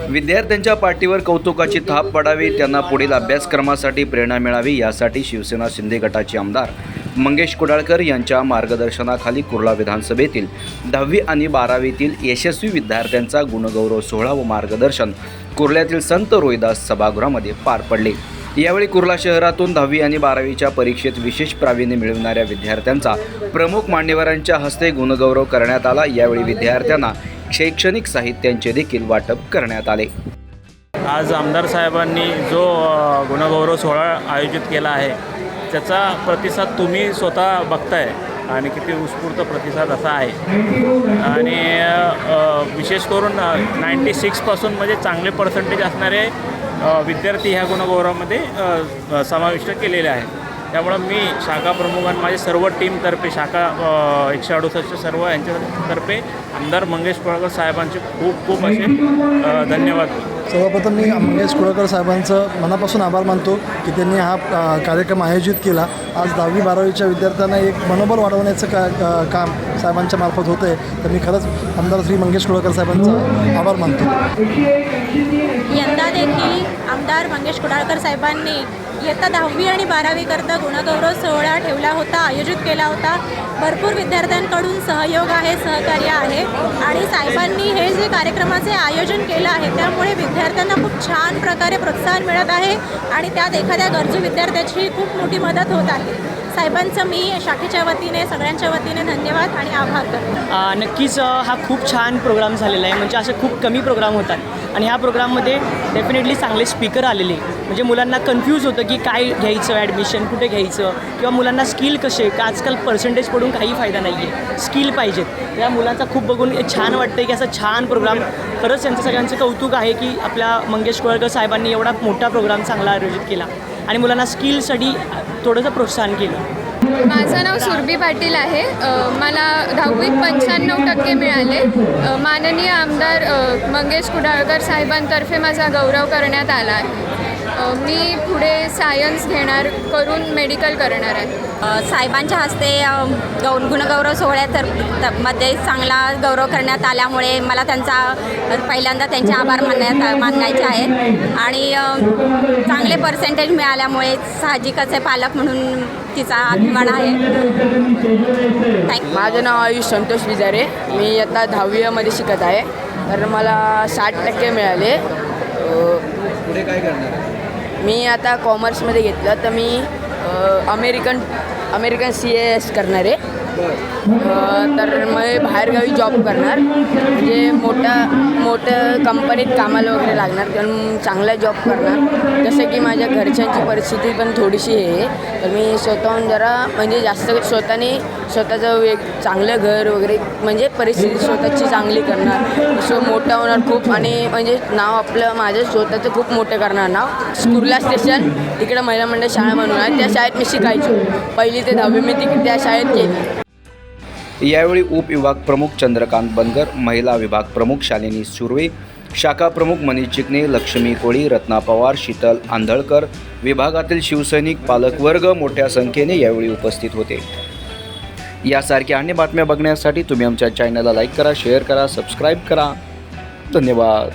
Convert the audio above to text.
विद्यार्थ्यांच्या पाठीवर कौतुकाची थाप पडावी त्यांना पुढील अभ्यासक्रमासाठी प्रेरणा मिळावी यासाठी शिवसेना शिंदे गटाचे आमदार मंगेश कुडाळकर यांच्या मार्गदर्शनाखाली कुर्ला विधानसभेतील दहावी आणि बारावीतील यशस्वी विद्यार्थ्यांचा गुणगौरव सोहळा व मार्गदर्शन कुर्ल्यातील संत रोहिदास सभागृहामध्ये पार पडले. यावेळी कुर्ला शहरातून दहावी आणि बारावीच्या परीक्षेत विशेष प्रावीण्य मिळवणाऱ्या विद्यार्थ्यांचा प्रमुख मान्यवरांच्या हस्ते गुणगौरव करण्यात आला. यावेळी विद्यार्थ्यांना शैक्षणिक साहित्यांचे देखील वाटप करण्यात आले. आज आमदार साहेबांनी जो गुणगौरव सोहळा आयोजित केला आहे त्याचा प्रतिसाद तुम्ही स्वतः बघताय आणि किती उत्स्फूर्त प्रतिसाद असा आहे. आणि विशेष करून नाईंटी सिक्सपासून म्हणजे चांगले पर्सेंटेज असणारे विद्यार्थी ह्या गुणगौरवामध्ये समाविष्ट केलेले आहेत. त्यामुळं मी शाखा प्रमुख आणि माझे सर्व टीमतर्फे शाखा एकशे अडुसष्ट सर्व यांच्यातर्फे आमदार मंगेश पळकर साहेबांचे खूप खूप असे धन्यवाद. सर्वप्रथम मी मंगेश कुळकर साहेबांचं मनापासून आभार मानतो की त्यांनी हा कार्यक्रम आयोजित केला. आज दहावी बारावीच्या विद्यार्थ्यांना एक मनोबल वाढवण्याचं का काम साहेबांच्या मार्फत होतं आहे तर मी खरंच आमदार श्री मंगेश कुळकर साहेबांचा आभार मानतो. यंदा देखील आमदार मंगेश कुडाळकर साहेबांनी इयत्ता दहावी आणि बारावीकरता गुणगौरव सोहळा ठेवला होता आयोजित केला होता. भरपूर विद्यार्थ्यांकडून सहयोग आहे सहकार्य आहे. आणि साहेबांनी हे जे कार्यक्रमाचे आयोजन केलं आहे त्यामुळे विद्यार्थ्यांना खूप छान प्रकारे प्रोत्साहन मिळत आहे आणि त्यात एखाद्या गरजू विद्यार्थ्याची खूप मोठी मदत होत आहे. साहेबांचं मी शाखेच्या वतीने सगळ्यांच्या वतीने धन्यवाद आणि आभार करतो. नक्कीच हा खूप छान प्रोग्राम झालेला आहे. म्हणजे असे खूप कमी प्रोग्राम होतात. आणि ह्या प्रोग्राममध्ये डेफिनेटली चांगले स्पीकर आलेले. म्हणजे मुलांना कन्फ्यूज होतं की काय घ्यायचं ॲडमिशन कुठे घ्यायचं? किंवा मुलांना स्किल कसे? का आजकाल पर्सेंटेज पडून काही फायदा नाही आहे स्किल पाहिजेत. या मुलांचा खूप बघून छान वाटतं की असा छान प्रोग्राम खरंच यांचं सगळ्यांचं कौतुक आहे की आपल्या मंगेश कोळकर साहेबांनी एवढा मोठा प्रोग्राम चांगला आयोजित केला. आणि मुलांना स्किलसाठी थोडंसं प्रोत्साहन केलं. माझं नाव सुरभी पाटील आहे. मला दहावीत पंच्याण्णव टक्के मिळाले. माननीय आमदार मंगेश कुडाळकर साहेबांतर्फे माझा गौरव करण्यात आला आहे. मी पुढे सायन्स घेणार करून मेडिकल करणार आहे. साहेबांच्या हस्ते गौ गुणगौरव सोहळ्या तर मध्ये चांगला गौरव करण्यात आल्यामुळे मला त्यांचा पहिल्यांदा त्यांचे आभार मानण्यात मानायचे आहेत. आणि चांगले पर्सेंटेज मिळाल्यामुळे साहजिकच आहे पालक म्हणून तिचा अभिमान आहे. माझं नाव आयुष संतोष विजारे मी इयत्ता दहावीमध्ये शिकत आहे. तर मला साठ टक्के मिळाले. पुढे काय करणार? मी आता कॉमर्समध्ये घेतलं. तर मी American American C A S करणार आहे. तर मग बाहेरगावी जॉब करणार. म्हणजे मोठ्या मोठ्या कंपनीत कामाला वगैरे लागणार कारण चांगला जॉब करणार. जसं की माझ्या घरच्यांची परिस्थिती पण थोडीशी आहे. तर मी स्वतःहून जरा म्हणजे जास्त स्वतःने स्वतःचं वेग चांगलं घर वगैरे म्हणजे परिस्थिती स्वतःची चांगली करणार. सो मोठं होणार खूप आणि म्हणजे नाव आपलं माझं स्वतःचं खूप मोठं करणार नाव. कुर्ला स्टेशन इकडं महिला मंडळ शाळा म्हणून आहे. त्या शाळेत मी शिकायचो. पहिली ते दहावी मी तिकडे त्या शाळेत केली यावेळी उपविभाग प्रमुख चंद्रकांत बनगर महिला विभाग प्रमुख शालिनी सुर्वे शाखा प्रमुख मनीष चिकणे लक्ष्मी कोळी रत्ना पवार शीतल आंधळकर विभागातील शिवसैनिक पालकवर्ग मोठ्या संख्येने यावेळी उपस्थित होते. यासारख्या अन्य बातम्या बघण्यासाठी तुम्ही आमच्या चॅनलला लाईक करा शेअर करा सबस्क्राईब करा. धन्यवाद.